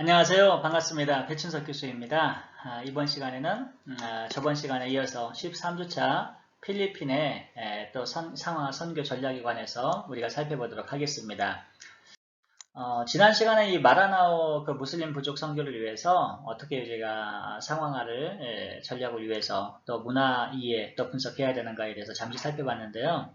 안녕하세요. 반갑습니다. 배춘석 교수입니다. 아, 이번 시간에는 음, 아, 저번 시간에 이어서 13주차 필리핀의 에, 또 선, 상황 선교 전략에 관해서 우리가 살펴보도록 하겠습니다. 어, 지난 시간에 이 마라나오 그 무슬림 부족 선교를 위해서 어떻게 저희가 상황화를 에, 전략을 위해서 또 문화 이해 또 분석해야 되는가에 대해서 잠시 살펴봤는데요.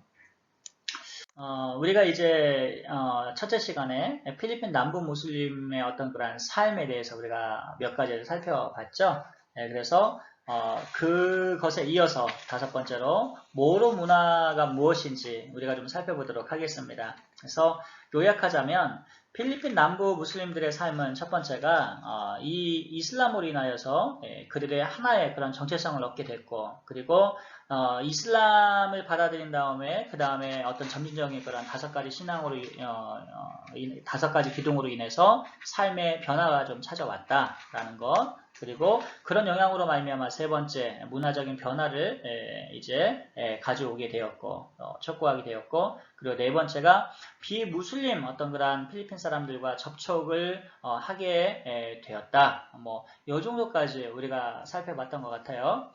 어, 우리가 이제 어, 첫째 시간에 필리핀 남부 무슬림의 어떤 그런 삶에 대해서 우리가 몇 가지를 살펴봤죠. 네, 그래서 어, 그것에 이어서 다섯 번째로 모로 문화가 무엇인지 우리가 좀 살펴보도록 하겠습니다. 그래서 요약하자면 필리핀 남부 무슬림들의 삶은 첫 번째가 어, 이 이슬람으로 인하여서 예, 그들의 하나의 그런 정체성을 얻게 됐고 그리고 어, 이슬람을 받아들인 다음에 그 다음에 어떤 점진적인 그런 다섯 가지 신앙으로 어, 어, 다섯 가지 기둥으로 인해서 삶의 변화가 좀 찾아왔다라는 것 그리고 그런 영향으로 말미암아 세 번째 문화적인 변화를 에, 이제 에, 가져오게 되었고 어, 촉구하게 되었고 그리고 네 번째가 비무슬림 어떤 그러한 필리핀 사람들과 접촉을 어, 하게 에, 되었다. 뭐 이 정도까지 우리가 살펴봤던 것 같아요.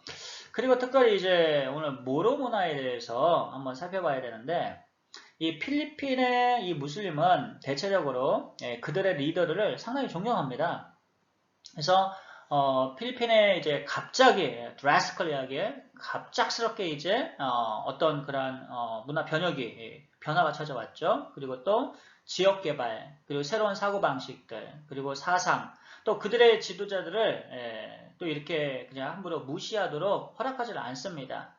그리고 특별히 이제 오늘 모로 문화에 대해서 한번 살펴봐야 되는데 이 필리핀의 이 무슬림은 대체적으로 예, 그들의 리더를 상당히 존경합니다. 그래서 어, 필리핀에 이제 갑자기 드라스컬리하게 갑작스럽게 이제 어, 떤 그런 어, 문화 변혁이 예, 변화가 찾아왔죠. 그리고 또 지역 개발, 그리고 새로운 사고 방식들, 그리고 사상, 또 그들의 지도자들을 예, 또 이렇게 그냥 함부로 무시하도록 허락하지는 않습니다.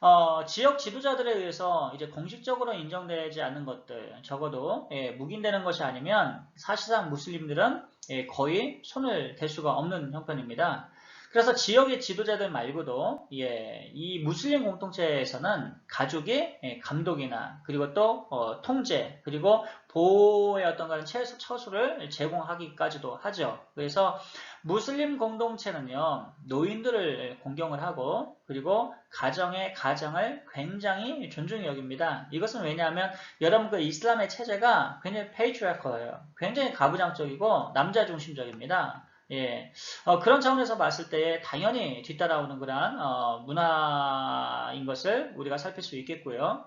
어, 지역 지도자들에 의해서 이제 공식적으로 인정되지 않는 것들 적어도 예, 묵인되는 것이 아니면 사실상 무슬림들은 예, 거의 손을 댈 수가 없는 형편입니다. 그래서 지역의 지도자들 말고도 예, 이 무슬림 공동체에서는 가족의 예, 감독이나 그리고 또 어, 통제 그리고 보호의 어떤 그런 최소 처수를 제공하기까지도 하죠. 그래서 무슬림 공동체는요 노인들을 공경을 하고 그리고 가정의 가정을 굉장히 존중히 여깁니다. 이것은 왜냐하면 여러분 그 이슬람의 체제가 굉장히 페이트리아컬해요. 굉장히 가부장적이고 남자 중심적입니다. 예, 어, 그런 차원에서 봤을 때 당연히 뒤따라오는 그런 어, 문화인 것을 우리가 살필 수 있겠고요.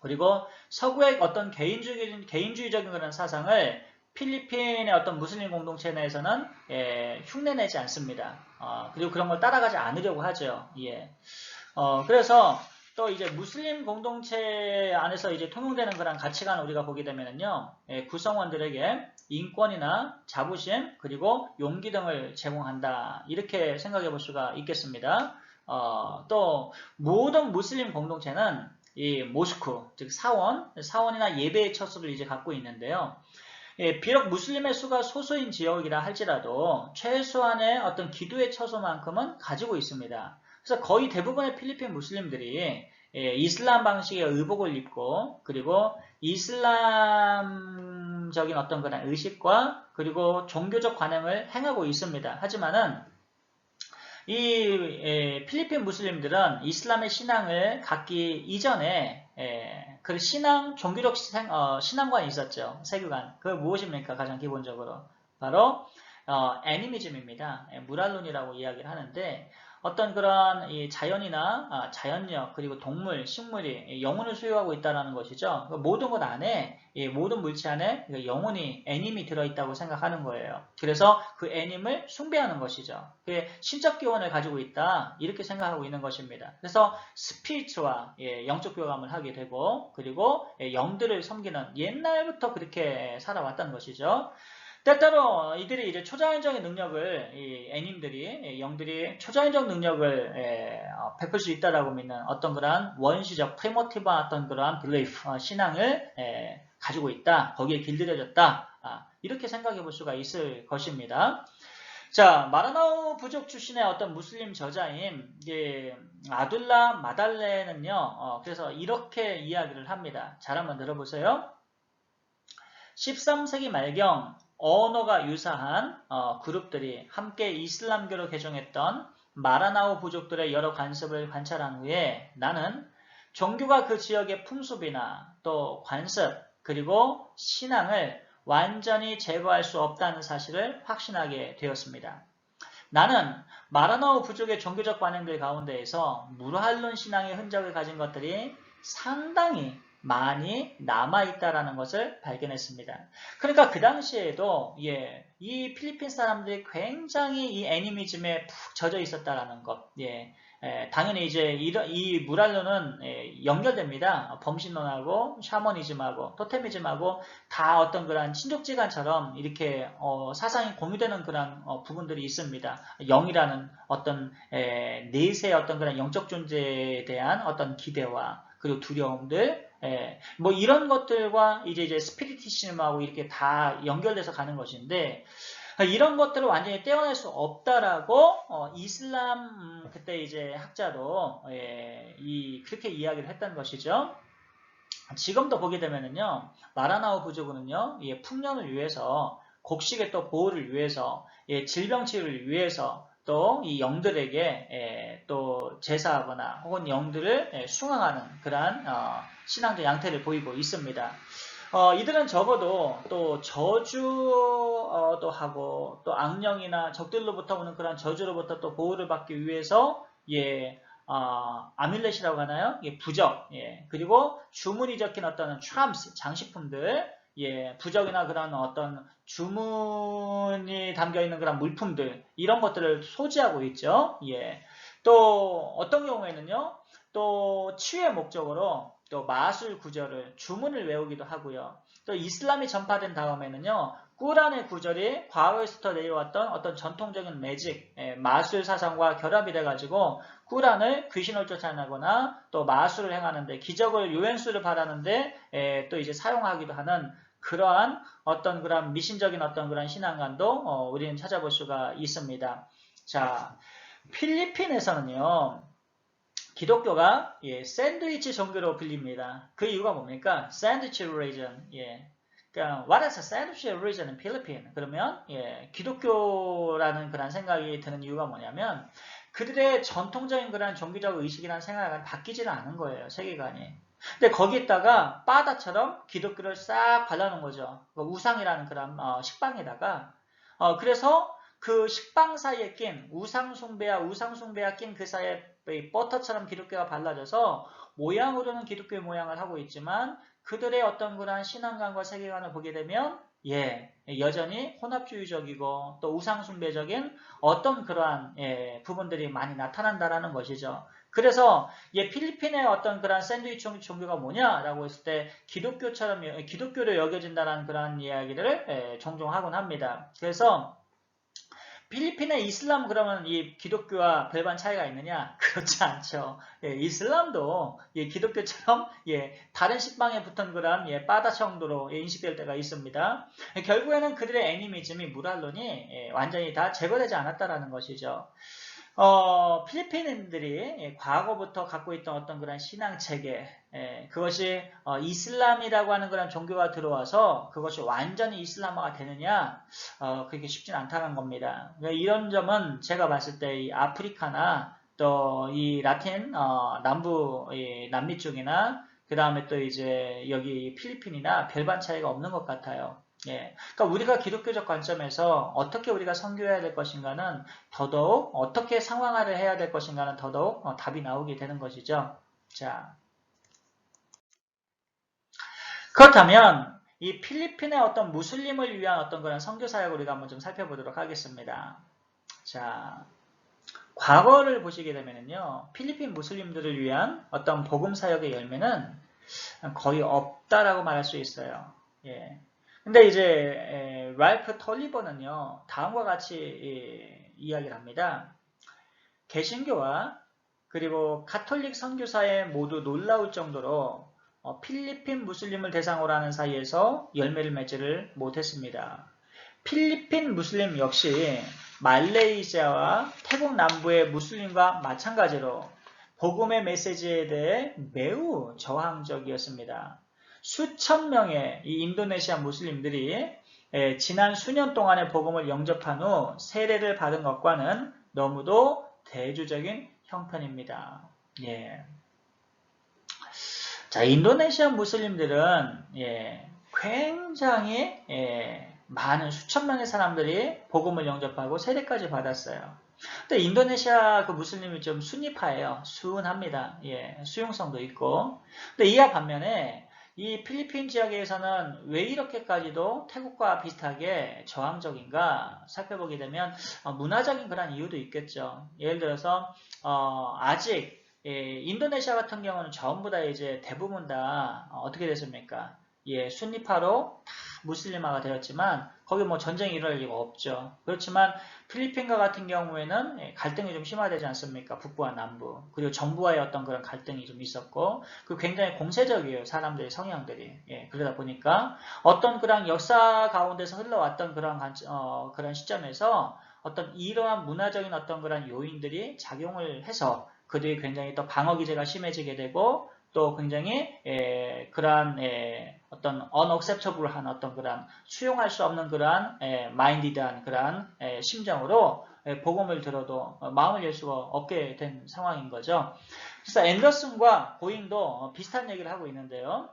그리고 서구의 어떤 개인주의, 개인주의적인 그런 사상을 필리핀의 어떤 무슬림 공동체 내에서는 예, 흉내내지 않습니다. 어, 그리고 그런 걸 따라가지 않으려고 하죠. 예. 어, 그래서 또 이제 무슬림 공동체 안에서 이제 통용되는 그런 가치관을 우리가 보게 되면요, 예, 구성원들에게 인권이나 자부심 그리고 용기 등을 제공한다 이렇게 생각해 볼 수가 있겠습니다. 어, 또 모든 무슬림 공동체는 이 모스크 즉 사원 사원이나 예배의 처소를 이제 갖고 있는데요. 예, 비록 무슬림의 수가 소수인 지역이라 할지라도 최소한의 어떤 기도의 처소만큼은 가지고 있습니다. 그래서 거의 대부분의 필리핀 무슬림들이 예, 이슬람 방식의 의복을 입고 그리고 이슬람적인 어떤 그런 의식과 그리고 종교적 관행을 행하고 있습니다. 하지만은 이 예, 필리핀 무슬림들은 이슬람의 신앙을 갖기 이전에 예, 그 신앙 종교적 어, 신앙관이 있었죠. 세계관. 그 무엇입니까? 가장 기본적으로 바로 어, 애니미즘입니다. 예, 무랄론이라고 이야기를 하는데 어떤 그런 자연이나 아, 자연력 그리고 동물, 식물이 영혼을 소유하고 있다는 것이죠. 그 모든 것 안에 모든 물체 안에 그 영혼이 애님이 들어있다고 생각하는 거예요. 그래서 그 애님을 숭배하는 것이죠. 그 신적 기원을 가지고 있다 이렇게 생각하고 있는 것입니다. 그래서 스피리트와 영적 교감을 하게 되고 그리고 영들을 섬기는 옛날부터 그렇게 살아왔다는 것이죠. 때때로 이들이 이제 초자연적인 능력을 이 애님들이 영들이 초자연적 능력을 에, 어, 베풀 수 있다라고 믿는 어떤 그러한 원시적 프리모티브한 어떤 그러한 빌리프 어, 신앙을 에, 가지고 있다 거기에 길들여졌다 아, 이렇게 생각해 볼 수가 있을 것입니다. 자 마라나우 부족 출신의 어떤 무슬림 저자인 예, 아둘라 마달레는요 어, 그래서 이렇게 이야기를 합니다. 잘 한번 들어보세요. 13세기 말경 언어가 유사한 어, 그룹들이 함께 이슬람교로 개종했던 마라나우 부족들의 여러 관습을 관찰한 후에 나는 종교가 그 지역의 풍습이나 또 관습 그리고 신앙을 완전히 제거할 수 없다는 사실을 확신하게 되었습니다. 나는 마라나우 부족의 종교적 관행들 가운데에서 무르할론 신앙의 흔적을 가진 것들이 상당히 많이 남아있다라는 것을 발견했습니다. 그러니까 그 당시에도 예, 이 필리핀 사람들이 굉장히 이 애니미즘에 푹 젖어 있었다라는 것. 예, 에, 당연히 이제 이, 이 무랄로는 에, 연결됩니다. 범신론하고 샤머니즘하고 토테미즘하고 다 어떤 그런 친족지간처럼 이렇게 어, 사상이 공유되는 그런 어, 부분들이 있습니다. 영이라는 어떤 에, 넷의 어떤 그런 영적 존재에 대한 어떤 기대와 그리고 두려움들, 예, 뭐 이런 것들과 이제 이제 스피리티즘하고 이렇게 다 연결돼서 가는 것인데 이런 것들을 완전히 떼어낼 수 없다라고 어, 이슬람 음, 그때 이제 학자도 예, 이 그렇게 이야기를 했던 것이죠. 지금도 보게 되면은요 마라나우 부족은요 예, 풍년을 위해서 곡식의 또 보호를 위해서 예, 질병 치료를 위해서 또 이 영들에게 예, 또 제사하거나 혹은 영들을 예, 숭앙하는 그러한 어, 신앙적 양태를 보이고 있습니다. 어, 이들은 적어도 또 저주도 하고 또 악령이나 적들로부터 오는 그런 저주로부터 또 보호를 받기 위해서 예, 어, 아뮬렛이라고 하나요? 예, 부적, 예, 그리고 주문이 적힌 어떤 트람스, 장식품들, 예, 부적이나 그런 어떤 주문이 담겨 있는 그런 물품들, 이런 것들을 소지하고 있죠. 예. 또 어떤 경우에는요, 또 치유의 목적으로 또 마술 구절을 주문을 외우기도 하고요. 또 이슬람이 전파된 다음에는요. 꾸란의 구절이 과거에서부터 내려왔던 어떤 전통적인 매직, 예, 마술 사상과 결합이 돼가지고 꾸란을 귀신을 쫓아내거나 또 마술을 행하는데 기적을 유행수를 바라는데 예, 또 이제 사용하기도 하는 그러한 어떤 그런 미신적인 어떤 그런 신앙관도 어, 우리는 찾아볼 수가 있습니다. 자, 필리핀에서는요. 기독교가 예, 샌드위치 종교로 불립니다. 그 이유가 뭡니까? 샌드위치 religion. 예. 그러니까 what is a sandwich religion in Philippines? 그러면 예, 기독교라는 그런 생각이 드는 이유가 뭐냐면 그들의 전통적인 그런 종교적 의식이라는 생각은 바뀌지는 않은 거예요. 세계관이. 근데 거기에다가 바다처럼 기독교를 싹 발라놓은 거죠. 그 우상이라는 그런 어, 식빵에다가 어, 그래서 그 식빵 사이에 낀 우상 숭배와 우상 숭배와 낀 그 사이에 버터처럼 기독교가 발라져서 모양으로는 기독교의 모양을 하고 있지만 그들의 어떤 그러한 신앙관과 세계관을 보게 되면 예, 여전히 혼합주의적이고 또 우상숭배적인 어떤 그러한 예, 부분들이 많이 나타난다라는 것이죠. 그래서 예, 필리핀의 어떤 그런 샌드위치 종교가 뭐냐라고 했을 때 기독교처럼 기독교로 여겨진다는 그런 이야기를 예, 종종 하곤 합니다. 그래서 필리핀의 이슬람 그러면 이 기독교와 별반 차이가 있느냐? 그렇지 않죠. 예, 이슬람도 예, 기독교처럼 예, 다른 식빵에 붙은 그런 예, 빠다 정도로 예, 인식될 때가 있습니다. 예, 결국에는 그들의 애니미즘이 무랄론이 예, 완전히 다 제거되지 않았다라는 것이죠. 어, 필리핀인들이 예, 과거부터 갖고 있던 어떤 그런 신앙 체계, 예, 그것이 어, 이슬람이라고 하는 그런 종교가 들어와서 그것이 완전히 이슬람화가 되느냐, 어, 그게 쉽진 않다는 겁니다. 그러니까 이런 점은 제가 봤을 때 이 아프리카나 또 이 라틴 어, 남부 남미 쪽이나 그 다음에 또 이제 여기 필리핀이나 별반 차이가 없는 것 같아요. 예. 그러니까 우리가 기독교적 관점에서 어떻게 우리가 선교해야 될 것인가는 더더욱 어떻게 상황화를 해야 될 것인가는 더더욱 어, 답이 나오게 되는 것이죠. 자. 그렇다면 이 필리핀의 어떤 무슬림을 위한 어떤 그런 선교 사역을 우리가 한번 좀 살펴보도록 하겠습니다. 자. 과거를 보시게 되면요. 필리핀 무슬림들을 위한 어떤 복음 사역의 열매는 거의 없다라고 말할 수 있어요. 예. 근데 이제 랄프 톨리버는요 다음과 같이 이야기를 합니다. 개신교와 그리고 가톨릭 선교사에 모두 놀라울 정도로 어, 필리핀 무슬림을 대상으로 하는 사이에서 열매를 맺지를 못했습니다. 필리핀 무슬림 역시 말레이시아와 태국 남부의 무슬림과 마찬가지로 복음의 메시지에 대해 매우 저항적이었습니다. 수천 명의 이 인도네시아 무슬림들이 지난 수년 동안의 복음을 영접한 후 세례를 받은 것과는 너무도 대조적인 형편입니다. 예. 자, 인도네시아 무슬림들은 예, 굉장히 예, 많은 수천 명의 사람들이 복음을 영접하고 세례까지 받았어요. 근데 인도네시아 그 무슬림이 좀 순위파예요. 순합니다. 예, 수용성도 있고. 근데 이와 반면에 이 필리핀 지역에서는 왜 이렇게까지도 태국과 비슷하게 저항적인가 살펴보게 되면 어, 문화적인 그런 이유도 있겠죠. 예를 들어서 어, 아직 예, 인도네시아 같은 경우는 전부 다 이제 대부분 다 어, 어떻게 됐습니까? 예, 순니파로 다 무슬림화가 되었지만 거기 뭐 전쟁이 일어날 리가 없죠. 그렇지만 필리핀과 같은 경우에는 예, 갈등이 좀 심화되지 않습니까? 북부와 남부. 그리고 정부와의 어떤 그런 갈등이 좀 있었고, 그 굉장히 공세적이에요. 사람들의 성향들이. 예, 그러다 보니까 어떤 그런 역사 가운데서 흘러왔던 그런, 관- 어, 그런 시점에서 어떤 이러한 문화적인 어떤 그런 요인들이 작용을 해서 그들이 굉장히 또 방어 기제가 심해지게 되고 또 굉장히 에, 그러한 에, 어떤 unacceptable한 어떤 그런 수용할 수 없는 그러한 에, 마인디드한 그러한 에, 심정으로 에, 복음을 들어도 어, 마음을 열 수가 없게 된 상황인 거죠. 그래서 앤더슨과 고잉도 어, 비슷한 얘기를 하고 있는데요.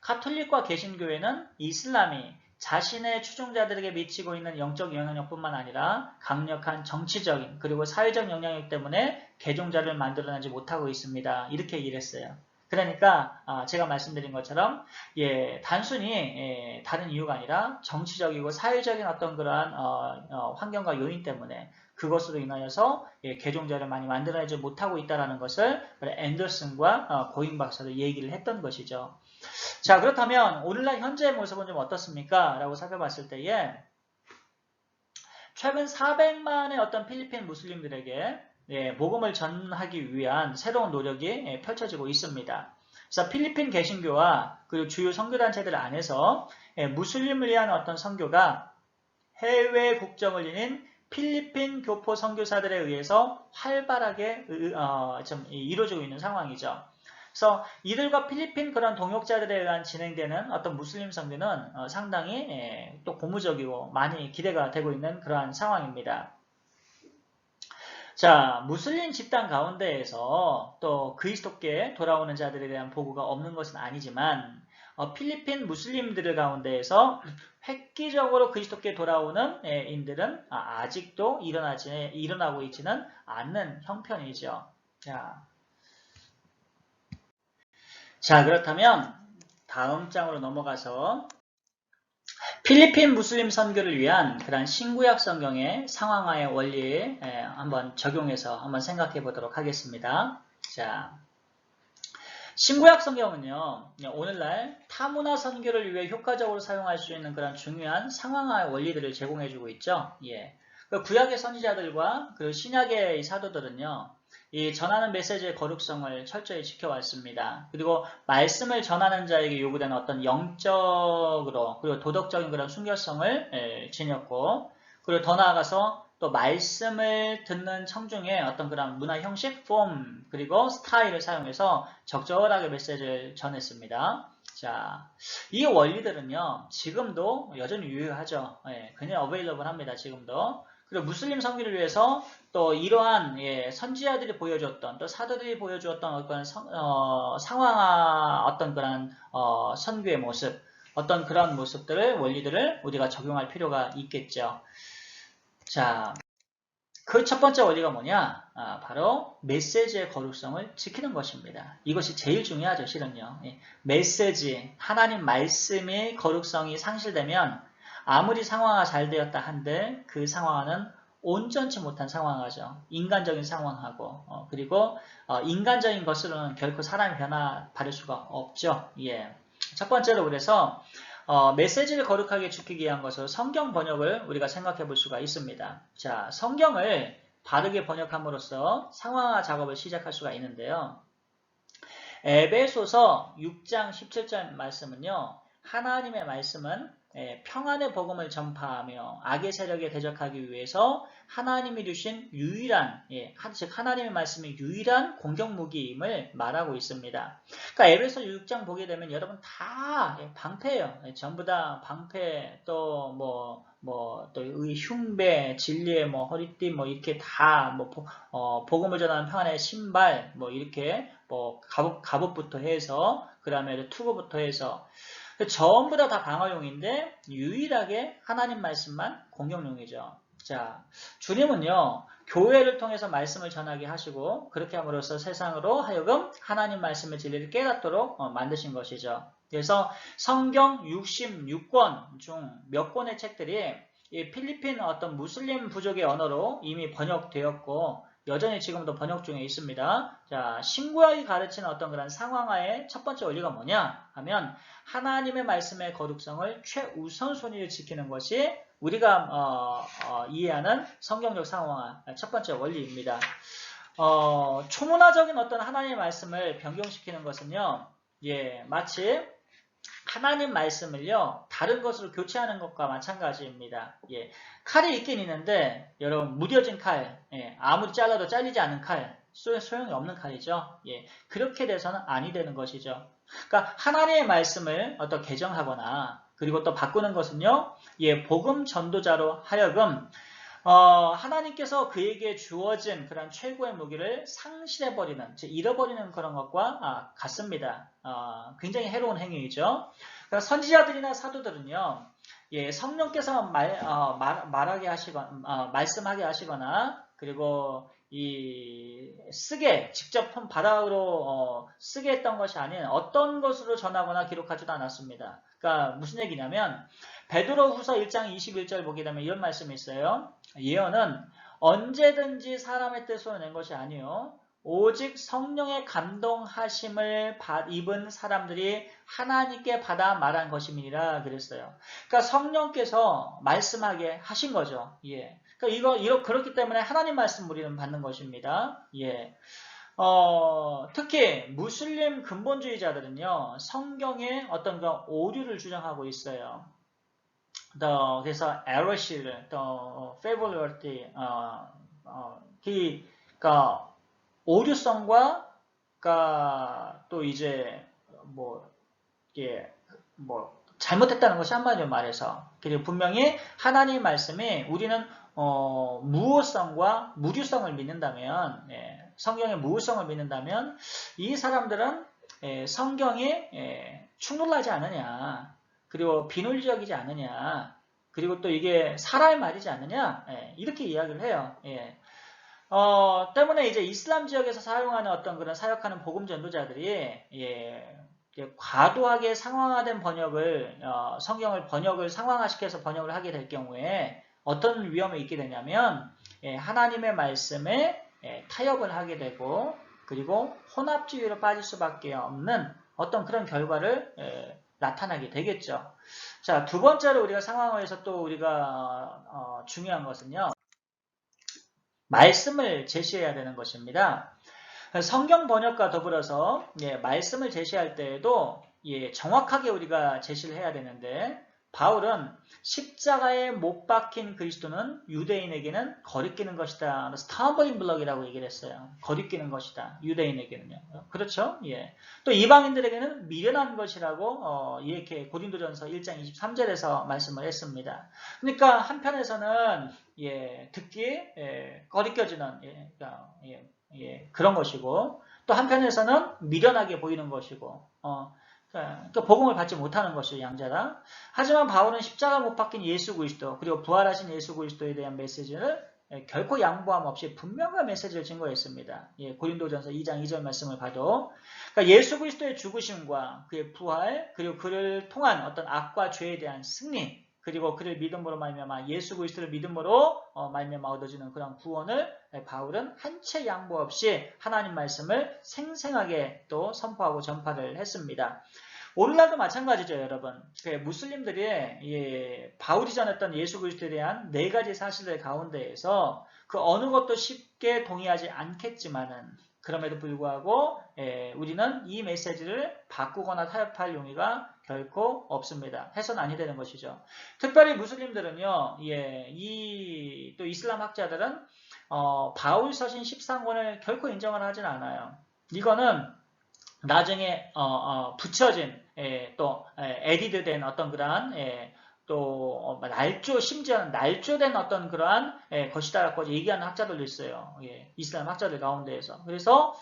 카톨릭과 개신교회는 이슬람이 자신의 추종자들에게 미치고 있는 영적 영향력뿐만 아니라 강력한 정치적인 그리고 사회적 영향력 때문에 개종자를 만들어내지 못하고 있습니다. 이렇게 얘기를 했어요. 그러니까 아, 제가 말씀드린 것처럼 예, 단순히 예, 다른 이유가 아니라 정치적이고 사회적인 어떤 그러한 어, 어, 환경과 요인 때문에 그것으로 인하여서 예, 개종자를 많이 만들어내지 못하고 있다는 것을 앤더슨과 어, 고잉 박사도 얘기를 했던 것이죠. 자 그렇다면 오늘날 현재의 모습은 좀 어떻습니까? 라고 살펴봤을 때에 최근 400만의 어떤 필리핀 무슬림들에게 예, 복음을 전하기 위한 새로운 노력이 예, 펼쳐지고 있습니다. 그래서 필리핀 개신교와 그리고 주요 선교단체들 안에서 예, 무슬림을 위한 어떤 선교가 해외 국적을 지닌 필리핀 교포 선교사들에 의해서 활발하게 으- 어, 좀 이루어지고 있는 상황이죠. 그래서 이들과 필리핀 그런 동역자들에 의한 진행되는 어떤 무슬림 선교는 어, 상당히 예, 또 고무적이고 많이 기대가 되고 있는 그러한 상황입니다. 자, 무슬림 집단 가운데에서 또 그리스도께 돌아오는 자들에 대한 보고가 없는 것은 아니지만 어, 필리핀 무슬림들 가운데에서 획기적으로 그리스도께 돌아오는 예, 인들은 아, 아직도 일어나지, 일어나고 있지는 않는 형편이죠. 자, 자, 그렇다면 다음 장으로 넘어가서 필리핀 무슬림 선교를 위한 그런 신구약 성경의 상황화의 원리 에, 한번 적용해서 한번 생각해 보도록 하겠습니다. 자, 신구약 성경은요, 오늘날 타문화 선교를 위해 효과적으로 사용할 수 있는 그런 중요한 상황화의 원리들을 제공해 주고 있죠. 예. 그 구약의 선지자들과 그 신약의 이 사도들은요, 이 전하는 메시지의 거룩성을 철저히 지켜왔습니다. 그리고 말씀을 전하는 자에게 요구되는 어떤 영적으로 그리고 도덕적인 그런 순결성을 에, 지녔고 그리고 더 나아가서 또 말씀을 듣는 청중의 어떤 그런 문화 형식, 폼 그리고 스타일을 사용해서 적절하게 메시지를 전했습니다. 자, 이 원리들은요 지금도 여전히 유효하죠. 예, 그냥 어베일러블 합니다. 지금도. 그리고 무슬림 선교를 위해서 또 이러한 예, 선지자들이 보여줬던 또 사도들이 보여주었던 어떤 성- 어, 상황화 어떤 그런 어, 선교의 모습 어떤 그런 모습들을 원리들을 우리가 적용할 필요가 있겠죠. 자, 그 첫 번째 원리가 뭐냐? 아, 바로 메시지의 거룩성을 지키는 것입니다. 이것이 제일 중요하죠, 실은요. 예, 메시지, 하나님 말씀의 거룩성이 상실되면 아무리 상황화 잘 되었다 한들 그 상황화는 온전치 못한 상황하죠. 인간적인 상황하고 어, 그리고 어, 인간적인 것으로는 결코 사람이 변화 받을 수가 없죠. 예. 첫 번째로 그래서 어, 메시지를 거룩하게 지키기 위한 것으로 성경 번역을 우리가 생각해 볼 수가 있습니다. 자, 성경을 바르게 번역함으로써 상황화 작업을 시작할 수가 있는데요. 에베소서 6장 17절 말씀은요. 하나님의 말씀은 예, 평안의 복음을 전파하며 악의 세력에 대적하기 위해서 하나님이 주신 유일한 예, 하- 즉 하나님의 말씀이 유일한 공격 무기임을 말하고 있습니다. 그러니까 에베소 6장 보게 되면 여러분 다 예, 방패예요. 예, 전부 다 방패 또 뭐 뭐또 흉배, 진리의 뭐 허리띠 뭐 이렇게 다뭐 어, 복음을 전하는 평안의 신발 뭐 이렇게 뭐 갑옷, 갑옷부터 해서 그 다음에 투구부터 해서 전부 다 다 방어용인데 유일하게 하나님 말씀만 공격용이죠. 자, 주님은요, 교회를 통해서 말씀을 전하게 하시고, 그렇게 함으로써 세상으로 하여금 하나님 말씀의 진리를 깨닫도록 어, 만드신 것이죠. 그래서 성경 66권 중 몇 권의 책들이 이 필리핀 어떤 무슬림 부족의 언어로 이미 번역되었고, 여전히 지금도 번역 중에 있습니다. 자, 신구약이 가르치는 어떤 그런 상황화의 첫 번째 원리가 뭐냐 하면 하나님의 말씀의 거룩성을 최우선 순위를 지키는 것이 우리가 어, 어, 이해하는 성경적 상황화 첫 번째 원리입니다. 어, 초문화적인 어떤 하나님의 말씀을 변경시키는 것은요, 예, 마치 하나님 말씀을요, 다른 것으로 교체하는 것과 마찬가지입니다. 예, 칼이 있긴 있는데, 여러분, 무뎌진 칼, 예, 아무리 잘라도 잘리지 않는 칼, 소용이 없는 칼이죠. 예, 그렇게 돼서는 아니 되는 것이죠. 그러니까 하나님의 말씀을 어떤 개정하거나 그리고 또 바꾸는 것은요, 예, 복음 전도자로 하여금 어, 하나님께서 그에게 주어진 그런 최고의 무기를 상실해버리는, 즉 잃어버리는 그런 것과 아, 같습니다. 어, 굉장히 해로운 행위이죠. 그러니까 선지자들이나 사도들은요, 예, 성령께서 말, 어, 말, 하게 하시거나, 어, 말씀하게 하시거나, 그리고 이 쓰게 직접 바닥으로 어, 쓰게 했던 것이 아닌 어떤 것으로 전하거나 기록하지도 않았습니다. 그러니까 무슨 얘기냐면 베드로 후서 1장 21절 보게 되면 이런 말씀이 있어요. 예언은 언제든지 사람의 뜻으로 낸 것이 아니요 오직 성령의 감동하심을 입은 사람들이 하나님께 받아 말한 것임이니라 그랬어요. 그러니까 성령께서 말씀하게 하신 거죠. 예. 그러니까 이거, 이거 그렇기 때문에 하나님 말씀 우리는 받는 것입니다. 예. 어, 특히 무슬림 근본주의자들은요 성경에 어떤 그 오류를 주장하고 있어요. 더 그래서 에러시를 더 페블리티 어, 어, 그러니까 오류성과 그러니까 또 이제 뭐 이게 뭐 잘못했다는 것이 한마디로 말해서 그리고 분명히 하나님 말씀이 우리는 어, 무호성과 무류성을 믿는다면 예, 성경의 무호성을 믿는다면 이 사람들은 예, 성경이 예, 충돌하지 않느냐 그리고 비논리적이지 않느냐 그리고 또 이게 사람의 말이지 않느냐 예, 이렇게 이야기를 해요. 예. 어, 때문에 이제 이슬람 지역에서 사용하는 어떤 그런 사역하는 복음 전도자들이 예, 과도하게 상황화된 번역을 어, 성경을 번역을 상황화시켜서 번역을 하게 될 경우에 어떤 위험이 있게 되냐면 예, 하나님의 말씀에 예, 타협을 하게 되고 그리고 혼합주의로 빠질 수밖에 없는 어떤 그런 결과를 예, 나타나게 되겠죠. 자, 두 번째로 우리가 상황에서 또 우리가 어, 중요한 것은요. 말씀을 제시해야 되는 것입니다. 성경 번역과 더불어서 예, 말씀을 제시할 때에도 예, 정확하게 우리가 제시를 해야 되는데 바울은 십자가에 못 박힌 그리스도는 유대인에게는 거리끼는 것이다. 스타버링 블럭이라고 얘기를 했어요. 거리끼는 것이다. 유대인에게는요. 그렇죠? 예. 또 이방인들에게는 미련한 것이라고 어, 이렇게 고린도전서 1장 23절에서 말씀을 했습니다. 그러니까 한편에서는 예, 듣기에 예, 거리껴지는 예, 그러니까, 예, 예, 그런 것이고 또 한편에서는 미련하게 보이는 것이고 어, 그러니까 복음을 받지 못하는 것이 양자다. 하지만 바울은 십자가 못 박힌 예수 그리스도 그리고 부활하신 예수 그리스도에 대한 메시지를 예, 결코 양보함 없이 분명한 메시지를 증거했습니다. 예, 고린도전서 2장 2절 말씀을 봐도 그러니까 예수 그리스도의 죽으심과 그의 부활 그리고 그를 통한 어떤 악과 죄에 대한 승리 그리고 그를 믿음으로 말미암아 예수 그리스도를 믿음으로 어, 말미암아 얻어지는 그런 구원을 예, 바울은 한채 양보 없이 하나님 말씀을 생생하게 또 선포하고 전파를 했습니다. 오늘날도 마찬가지죠, 여러분. 그 무슬림들이 예, 바울이 전했던 예수 그리스도에 대한 네 가지 사실들 가운데에서 그 어느 것도 쉽게 동의하지 않겠지만은 그럼에도 불구하고 예, 우리는 이 메시지를 바꾸거나 타협할 용의가 결코 없습니다. 해서는 아니 되는 것이죠. 특별히 무슬림들은요, 예, 이, 또 이슬람 학자들은, 어, 바울 서신 13권을 결코 인정을 하진 않아요. 이거는 나중에 어, 어, 붙여진 예, 또 예, 에디드된 어떤 그러한 예, 또 어, 날조 심지어 날조된 어떤 그러한 예, 것이다라고 얘기하는 학자들도 있어요. 예, 이슬람 학자들 가운데에서 그래서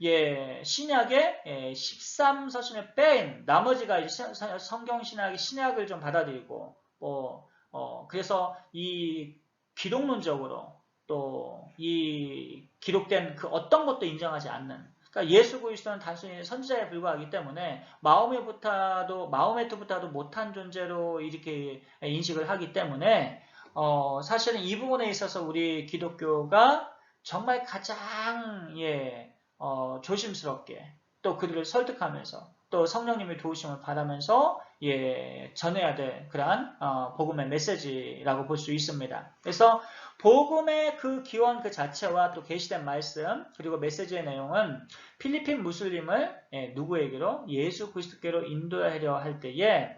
예, 신약의 예, 13서신을 뺀 나머지가 이제 성경 신학의 신약을 좀 받아들이고 뭐 어, 그래서 이 기독론적으로 또 이 기록된 그 어떤 것도 인정하지 않는 그러니까 예수 그리스도는 단순히 선지자에 불과하기 때문에 마음에부터도 마음에부터도 못한 존재로 이렇게 인식을 하기 때문에 어, 사실은 이 부분에 있어서 우리 기독교가 정말 가장 예, 어, 조심스럽게 또 그들을 설득하면서 또 성령님의 도우심을 바라면서 예, 전해야 될 그러한 어, 복음의 메시지라고 볼 수 있습니다. 그래서 복음의 그 기원 그 자체와 또 계시된 말씀 그리고 메시지의 내용은 필리핀 무슬림을 예, 누구에게로 예수 그리스도께로 인도하려 할 때에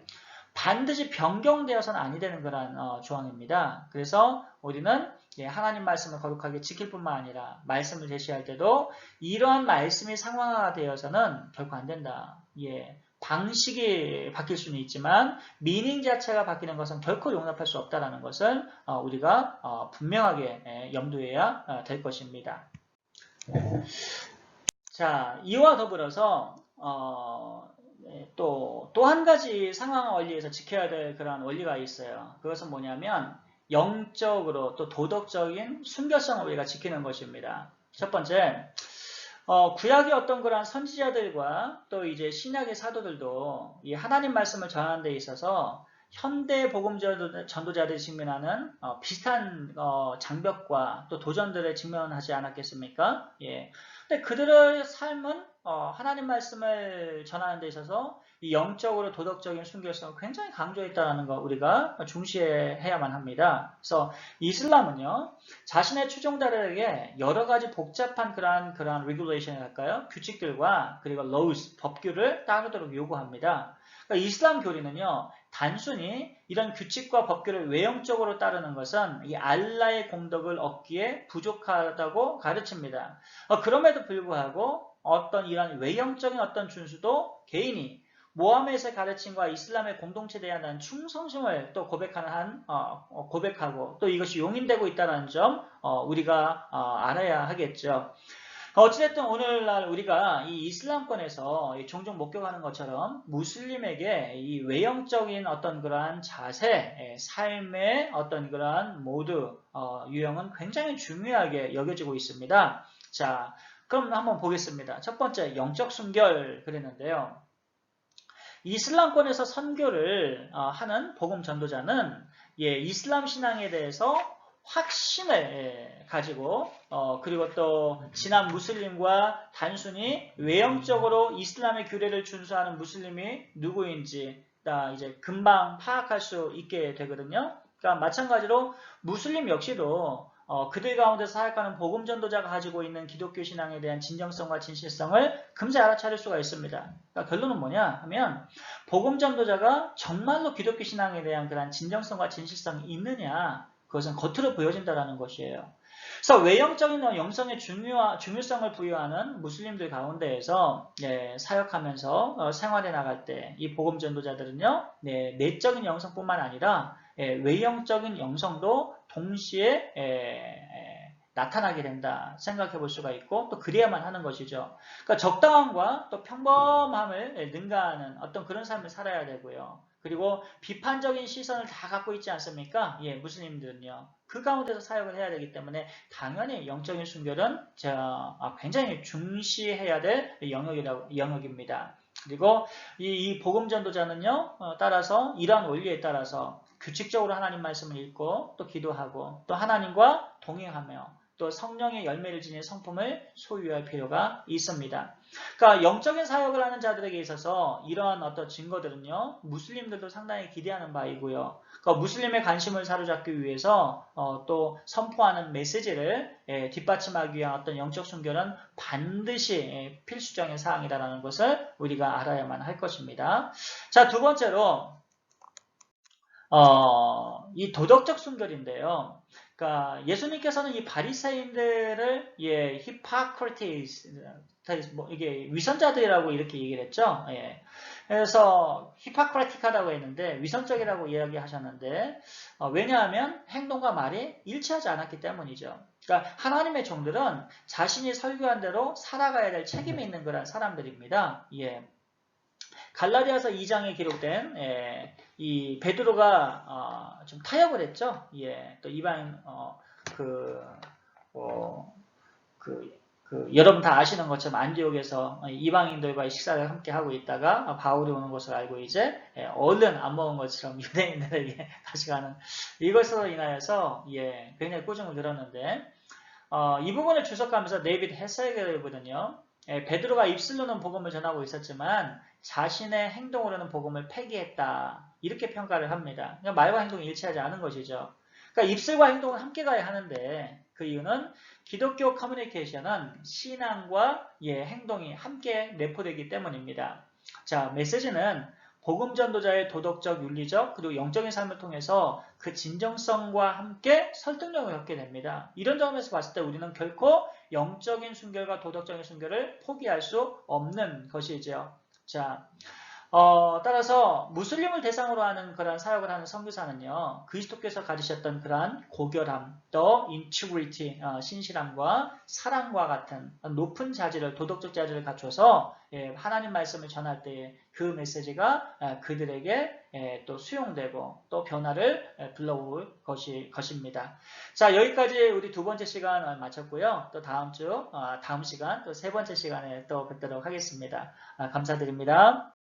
반드시 변경되어서는 아니 되는 그런 어, 조항입니다. 그래서 우리는 예, 하나님 말씀을 거룩하게 지킬 뿐만 아니라 말씀을 제시할 때도 이러한 말씀이 상황화되어서는 결코 안 된다. 예, 방식이 바뀔 수는 있지만 미닝 자체가 바뀌는 것은 결코 용납할 수 없다라는 것을 어, 우리가 어, 분명하게 예, 염두해야 어, 될 것입니다. 자, 이와 더불어서 어, 또 또 한 가지 상황 원리에서 지켜야 될 그런 원리가 있어요. 그것은 뭐냐면 영적으로 또 도덕적인 순결성을 우리가 지키는 것입니다. 첫 번째, 어, 구약의 어떤 그런 선지자들과 또 이제 신약의 사도들도 이 하나님 말씀을 전하는 데 있어서 현대 복음 전도- 전도자들이 직면하는 어, 비슷한 어, 장벽과 또 도전들을 직면하지 않았겠습니까? 예. 근데 그들의 삶은 어, 하나님 말씀을 전하는 데 있어서 이 영적으로 도덕적인 순결성을 굉장히 강조했다는 거 우리가 중시해야만 합니다. 그래서 이슬람은요 자신의 추종자들에게 여러 가지 복잡한 그러한 그러한 regulation을 할까요? 규칙들과 그리고 laws 법규를 따르도록 요구합니다. 그러니까 이슬람 교리는요 단순히 이런 규칙과 법규를 외형적으로 따르는 것은 이 알라의 공덕을 얻기에 부족하다고 가르칩니다. 어, 그럼에도 불구하고 어떤 이런 외형적인 어떤 준수도 개인이 모하메드의 가르침과 이슬람의 공동체에 대한 충성심을 또 고백하는 한 어, 어, 고백하고 또 이것이 용인되고 있다는 점 어, 우리가 어, 알아야 하겠죠. 어찌됐든 오늘날 우리가 이 이슬람권에서 이 종종 목격하는 것처럼 무슬림에게 이 외형적인 어떤 그러한 자세, 예, 삶의 어떤 그러한 모드 어, 유형은 굉장히 중요하게 여겨지고 있습니다. 자, 그럼 한번 보겠습니다. 첫 번째 영적 순결 그랬는데요. 이슬람권에서 선교를 어, 하는 복음 전도자는 예, 이슬람 신앙에 대해서 확신을 예, 가지고 어, 그리고 또 지난 무슬림과 단순히 외형적으로 이슬람의 규례를 준수하는 무슬림이 누구인지 다 이제 금방 파악할 수 있게 되거든요. 그러니까 마찬가지로 무슬림 역시도 어, 그들 가운데서 사역하는 복음 전도자가 가지고 있는 기독교 신앙에 대한 진정성과 진실성을 금세 알아차릴 수가 있습니다. 그러니까 결론은 뭐냐 하면 복음 전도자가 정말로 기독교 신앙에 대한 그런 진정성과 진실성이 있느냐 그것은 겉으로 보여진다라는 것이에요. 그래서 외형적인 영성의 중요, 중요성을 부여하는 무슬림들 가운데에서 예, 사역하면서 어, 생활해 나갈 때 이 복음 전도자들은요 네, 내적인 영성뿐만 아니라 예, 외형적인 영성도 동시에 에, 에, 나타나게 된다 생각해 볼 수가 있고 또 그래야만 하는 것이죠. 그러니까 적당함과 또 평범함을 능가하는 어떤 그런 삶을 살아야 되고요. 그리고 비판적인 시선을 다 갖고 있지 않습니까? 예, 무슬림들은요. 그 가운데서 사역을 해야 되기 때문에 당연히 영적인 순결은 자, 굉장히 중시해야 될 영역이라고, 영역입니다. 그리고 이, 이 복음 전도자는요, 어, 따라서 이러한 원리에 따라서 규칙적으로 하나님 말씀을 읽고 또 기도하고 또 하나님과 동행하며 또 성령의 열매를 지닌 성품을 소유할 필요가 있습니다. 그러니까 영적인 사역을 하는 자들에게 있어서 이러한 어떤 증거들은요, 무슬림들도 상당히 기대하는 바이고요. 그러니까 무슬림의 관심을 사로잡기 위해서 어, 또 선포하는 메시지를 예, 뒷받침하기 위한 어떤 영적 순결은 반드시 예, 필수적인 사항이다라는 것을 우리가 알아야만 할 것입니다. 자, 두 번째로 어, 이 도덕적 순결인데요. 그러니까 예수님께서는 이 바리새인들을 예, 히파크리티스 뭐 이게 위선자들이라고 이렇게 얘기를 했죠. 예. 그래서 히파크라틱하다고 했는데 위선적이라고 이야기하셨는데 어, 왜냐하면 행동과 말이 일치하지 않았기 때문이죠. 그러니까 하나님의 종들은 자신이 설교한 대로 살아가야 될 책임이 있는 그런 사람들입니다. 예. 갈라디아서 2장에 기록된 예, 이 베드로가 어, 좀 타협을 했죠. 예, 또 이방 어, 그, 어, 그, 그 여러분 다 아시는 것처럼 안디옥에서 이방인들과 식사를 함께 하고 있다가 바울이 오는 것을 알고 이제 예, 얼른 안 먹은 것처럼 유대인들에게 다시 가는 이것으로 인하여서 예, 굉장히 꾸중을 들었는데 어, 이 부분을 주석하면서 데이비드 헤세겔이거든요. 예, 베드로가 입술로는 복음을 전하고 있었지만 자신의 행동으로는 복음을 폐기했다. 이렇게 평가를 합니다. 그러니까 말과 행동이 일치하지 않은 것이죠. 그러니까 입술과 행동은 함께 가야 하는데 그 이유는 기독교 커뮤니케이션은 신앙과 예, 행동이 함께 내포되기 때문입니다. 자, 메시지는 복음 전도자의 도덕적, 윤리적, 그리고 영적인 삶을 통해서 그 진정성과 함께 설득력을 얻게 됩니다. 이런 점에서 봤을 때 우리는 결코 영적인 순결과 도덕적인 순결을 포기할 수 없는 것이 죠. 자, 어, 따라서 무슬림을 대상으로 하는 그런 사역을 하는 선교사는요, 그리스도께서 가지셨던 그러한 고결함, 또 integrity, 어, 신실함과 사랑과 같은 높은 자질을, 도덕적 자질을 갖춰서 예, 하나님 말씀을 전할 때에 그 메시지가 예, 그들에게 예, 또 수용되고 또 변화를 예, 불러올 것이, 것입니다. 자, 여기까지 우리 두 번째 시간 어, 마쳤고요. 또 다음 주, 어, 다음 시간, 또 세 번째 시간에 또 뵙도록 하겠습니다. 아, 감사드립니다.